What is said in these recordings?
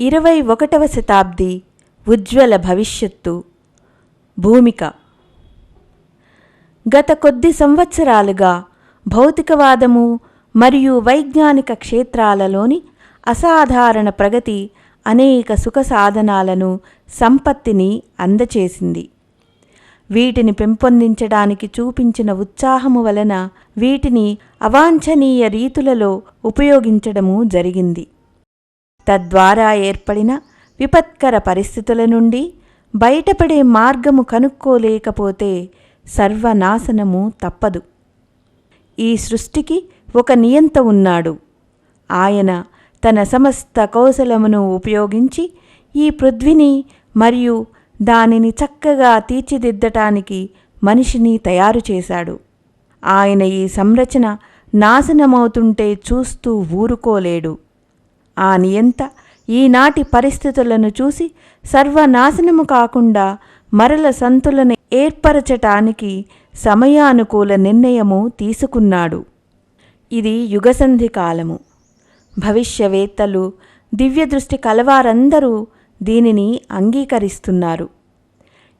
ఇరవై ఒకటవ శతాబ్ది ఉజ్వల భవిష్యత్తు. భూమిక. గత కొద్ది సంవత్సరాలుగా భౌతికవాదము మరియు వైజ్ఞానిక క్షేత్రాలలోని అసాధారణ ప్రగతి అనేక సుఖ సాధనాలను సంపత్తిని అందచేసింది. వీటిని పెంపొందించడానికి చూపించిన ఉత్సాహము వలన వీటిని అవాంఛనీయ రీతులలో ఉపయోగించడము జరిగింది. తద్వారా ఏర్పడిన విపత్కర పరిస్థితుల నుండి బయటపడే మార్గము కనుక్కోలేకపోతే సర్వనాశనము తప్పదు. ఈ సృష్టికి ఒక నియంత ఉన్నాడు. ఆయన తన సమస్త కౌశలమును ఉపయోగించి ఈ పృథ్విని మరియు దానిని చక్కగా తీర్చిదిద్దటానికి మనిషిని తయారు చేశాడు. ఆయన ఈ సంరచన నాశనమవుతుంటే చూస్తూ ఊరుకోలేడు. ఆ నియంత ఈనాటి పరిస్థితులను చూసి సర్వనాశనము కాకుండా మరల సంతులను ఏర్పరచటానికి సమయానుకూల నిర్ణయము తీసుకున్నాడు. ఇది యుగసంధి కాలము. భవిష్యవేత్తలు దివ్యదృష్టి కలవారందరూ దీనిని అంగీకరిస్తున్నారు.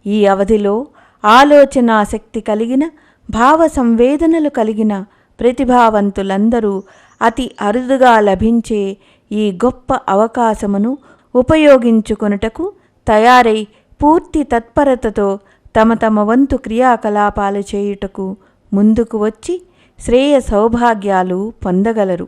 ఈ అవధిలో ఆలోచనా శక్తి కలిగిన భావ సంవేదనలు కలిగిన ప్రతిభావంతులందరూ అతి అరుదుగా లభించే ఈ గొప్ప అవకాశమును ఉపయోగించుకొనుటకు తయారై పూర్తి తత్పరతతో తమ తమ వంతు క్రియాకలాపాలు చేయుటకు ముందుకు వచ్చి శ్రేయ సౌభాగ్యాలు పొందగలరు.